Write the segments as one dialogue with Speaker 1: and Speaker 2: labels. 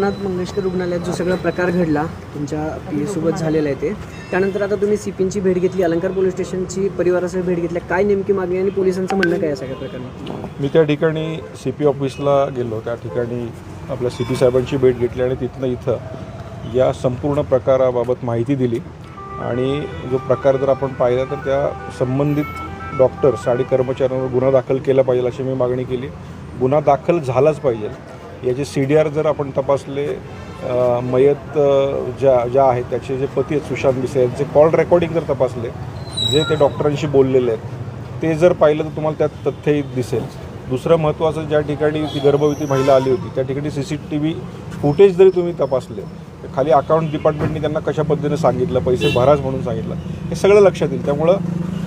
Speaker 1: नाथ मंगेशकर रुग्णालयात जो सगळा प्रकार घडला तुमच्यासोबत झालेला आहे ते त्यानंतर आता तुम्ही सीपींची भेट घेतली अलंकार पोलीस स्टेशनची परिवारासह भेट घेतली काय नेमकी मागणी आणि पोलिसांचं म्हणणं काय सगळ्या प्रकारे
Speaker 2: मी त्या ठिकाणी सी पी ऑफिसला गेलो त्या ठिकाणी आपल्या सी पी साहेबांची भेट घेतली आणि तिथनं इथं या संपूर्ण प्रकाराबाबत माहिती दिली. आणि जो प्रकार जर आपण पाहिला तर त्या संबंधित डॉक्टर्स आणि कर्मचाऱ्यांवर गुन्हा दाखल केला पाहिजे अशी मी मागणी केली. गुन्हा दाखल झालाच पाहिजे. याचे सी डी आर जर आपण तपासले मयत ज्या ज्या आहेत त्याचे जे पती आहेत सुशांत मिसे यांचे कॉल रेकॉर्डिंग जर तपासले जे ते डॉक्टरांशी बोललेले आहेत ते जर पाहिलं तर तुम्हाला त्यात तथ्यही दिसेल. दुसरं महत्त्वाचं ज्या ठिकाणी ती गर्भवती महिला आली होती त्या ठिकाणी C C T V footage जरी तुम्ही तपासले तर खाली अकाउंट डिपार्टमेंटने त्यांना कशा पद्धतीने सांगितलं पैसे भराच म्हणून सांगितलं हे सगळं लक्षात येईल. त्यामुळं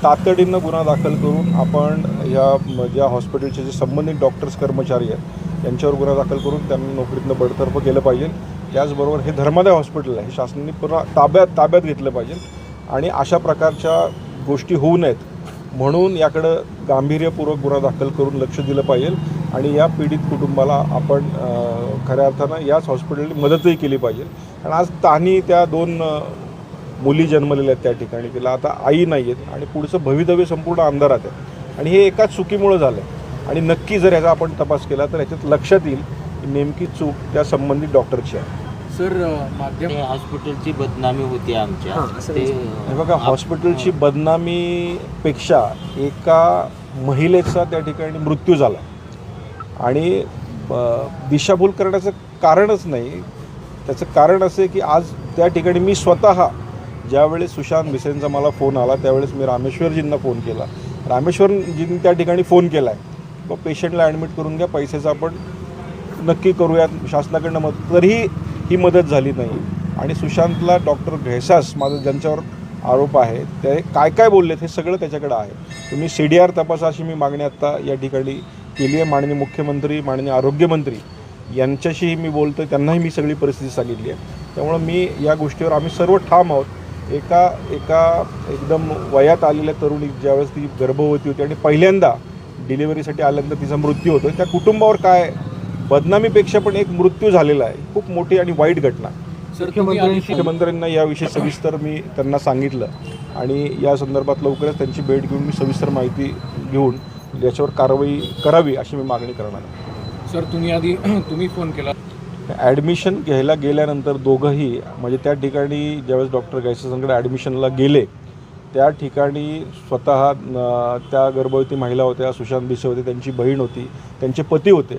Speaker 2: तातडीनं गुन्हा दाखल करून आपण ह्या ज्या हॉस्पिटलचे जे संबंधित डॉक्टर्स कर्मचारी आहेत यांच्यावर गुन्हा दाखल करून त्यांना नोकरीतनं बडतर्फ केलं पाहिजे. त्याचबरोबर हे धर्मादाय हॉस्पिटल आहे हे शासनाने पुन्हा ताब्यात ताब्यात घेतलं पाहिजे. आणि अशा प्रकारच्या गोष्टी होऊ नयेत म्हणून याकडं गांभीर्यपूर्वक गुन्हा दाखल करून लक्ष दिलं पाहिजे. आणि या पीडित कुटुंबाला आपण खऱ्या अर्थानं याच हॉस्पिटलने मदतही केली पाहिजे. कारण आज तानी त्या दोन मुली जन्मलेल्या आहेत त्या ठिकाणी तिला आता आई नाही आहेत आणि पुढचं भवितव्य संपूर्ण अंधारात आहे. आणि हे एकाच चुकीमुळं झालं आहे आणि नक्की जर याचा आपण तपास केला तर याच्यात लक्षात येईल की नेमकी चूक त्या संबंधित डॉक्टरची आहे.
Speaker 3: सर माध्यम
Speaker 4: हॉस्पिटलची बदनामी होती आमच्या.
Speaker 1: हां,
Speaker 4: ते
Speaker 2: हे बघा हॉस्पिटलची बदनामीपेक्षा एका महिलेचा त्या ठिकाणी मृत्यू झाला. आणि दिशाभूल करण्याचं कारणच नाही. त्याचं कारण असं आहे की आज त्या ठिकाणी मी स्वतः ज्यावेळेस सुशांत भिसेंचा मला फोन आला त्यावेळेस मी रामेश्वरजींना फोन केला. रामेश्वरजींनी त्या ठिकाणी फोन केला आहे मग पेशंटला ॲडमिट करून घ्या पैशाचं आपण नक्की करूयात शासनाकडनं मदत तरीही ही मदत झाली नाही. आणि सुशांतला डॉक्टर घैसास माझं ज्यांच्यावर आरोप आहे ते काय काय बोललेत हे सगळं त्याच्याकडे आहे. तुम्ही सी डी आर तपासा अशी मी मागणी आत्ता या ठिकाणी केली आहे. माननीय मुख्यमंत्री माननीय आरोग्यमंत्री यांच्याशीही मी बोलतो त्यांनाही मी सगळी परिस्थिती सांगितली आहे. त्यामुळं मी या गोष्टीवर आम्ही सर्व ठाम आहोत. एका एका एकदम वयात आलेल्या तरुणी ज्यावेळेस ती गर्भवती होती आणि पहिल्यांदा डिलिव्हरीसाठी आल्यानंतर तिचा मृत्यू होतो त्या कुटुंबावर काय बदनामीपेक्षा पण एक मृत्यू झालेला आहे. खूप मोठी आणि वाईट घटना. मुख्यमंत्र्यांना याविषयी सविस्तर मी त्यांना सांगितलं आणि या संदर्भात लवकरच त्यांची भेट घेऊन मी सविस्तर माहिती घेऊन याच्यावर कारवाई करावी अशी मी मागणी करणार आहे.
Speaker 3: सर तुम्ही आधी तुम्ही फोन केला.
Speaker 2: ॲडमिशन घ्यायला गेल्यानंतर दोघंही म्हणजे त्या ठिकाणी ज्यावेळेस डॉक्टर गायसांकडे ॲडमिशनला गेले त्या ठिकाणी स्वतः त्या गर्भवती महिला होत्या सुशांत बिसे होते त्यांची बहीण होती त्यांचे पती होते.